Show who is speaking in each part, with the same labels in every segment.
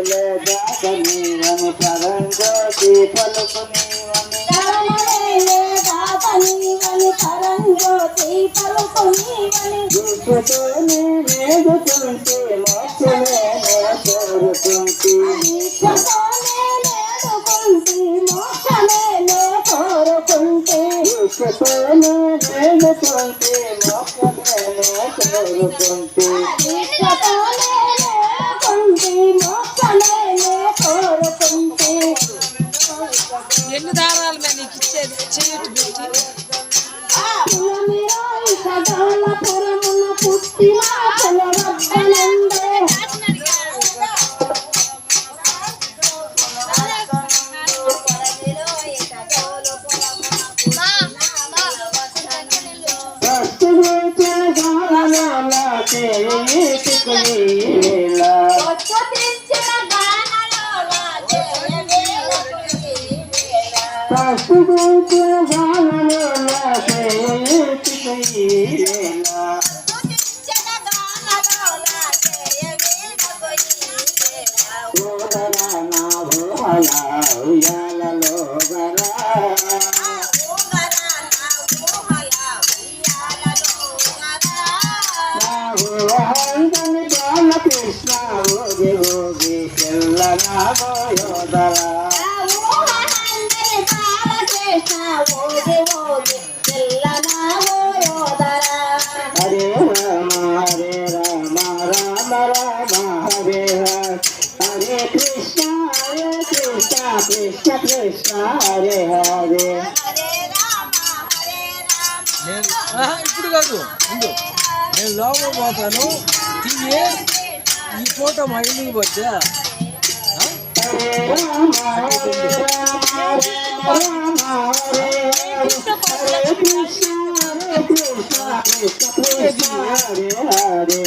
Speaker 1: దాతనీవని నీవని
Speaker 2: ధర్మవేలే పలుకు నీవని
Speaker 1: దీక్షతోనే మేలుకుంటే మోక్షమే కోరుకుంటే
Speaker 2: దీక్షతోనే నేడుకుంటి మోక్షమే కోరుకుంటే సదాలపురమున పుట్టిన పులవద్దనందే
Speaker 1: భక్తులైన గానాలకే తిక్కులీలా
Speaker 2: స్వచ్ఛతించిన
Speaker 1: నా ఉయ్యాలలో గరా. ఓగి కృష్ణ హరే కృష్ణ కృష్ణ కృష్ణ హరే హరే
Speaker 3: నేను ఆహా, ఇప్పుడు కాదు. ముందు. నేను లోపల పోతాను. తీయి ఈ ఫోటో మా ఇంటికి పోతే
Speaker 1: హరే రామ హరే రామ రామ హరే హరే హరే కృష్ణ హరే కృష్ణ కృష్ణ కృష్ణ హరే హరే.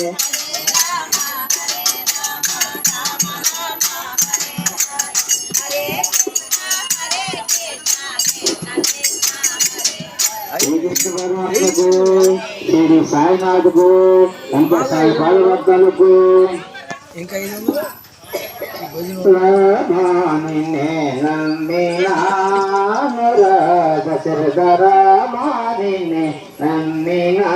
Speaker 1: శ్రీకృష్ణకు శ్రీ సాయినాథ్కు అంత సాయి బాలవర్ధనకు.
Speaker 3: ఇంకా
Speaker 1: రామాని నమ్మినానురా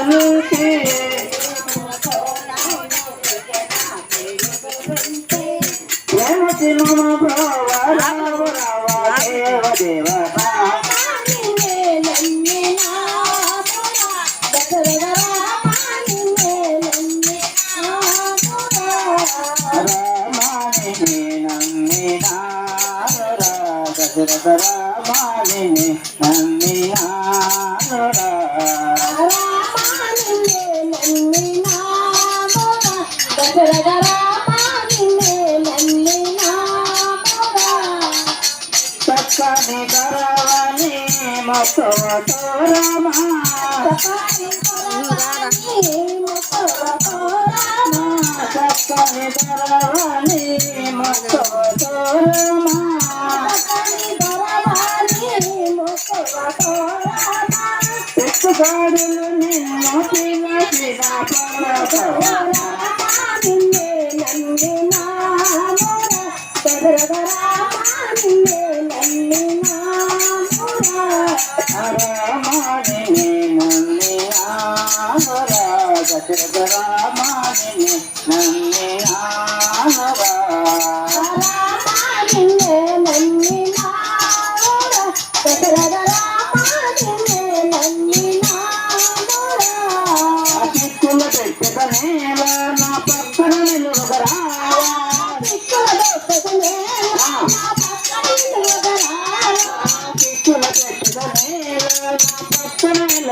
Speaker 1: చేయునుంటి ప్రేమతి మమ రామాని చక్కని గరవని మొక్కవతో రామా చక్కని గరవని మొక్కవతో రామా చెట్టుగాడులు నిన్ను పర్వతమా రామాని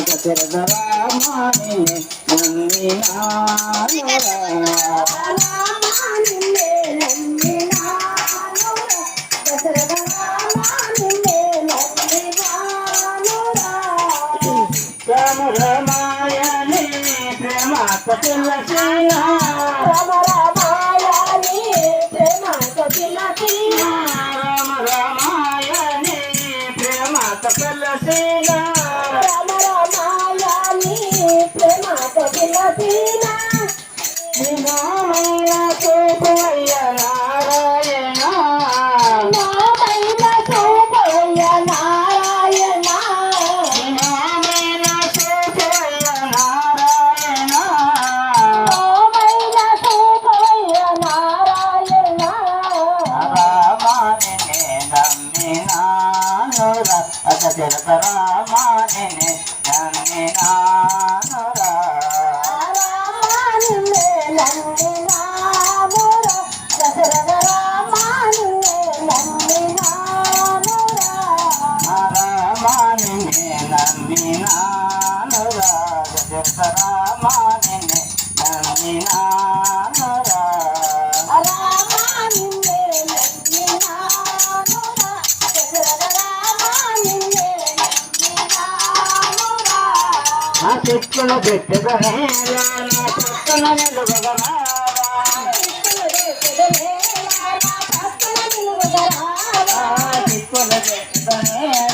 Speaker 1: దశరథ రామాని
Speaker 2: రామ
Speaker 1: రామాయణి ప్రేమ కపిలసీనా
Speaker 2: రామ రామాయణి ప్రేమ కపిలసీనా
Speaker 1: ప్రేమ కపిలసీనా నినామైన చెట్టును పెట్టుకునే నా పక్కన నిలబడరా చిక్కులు పెట్టుకునే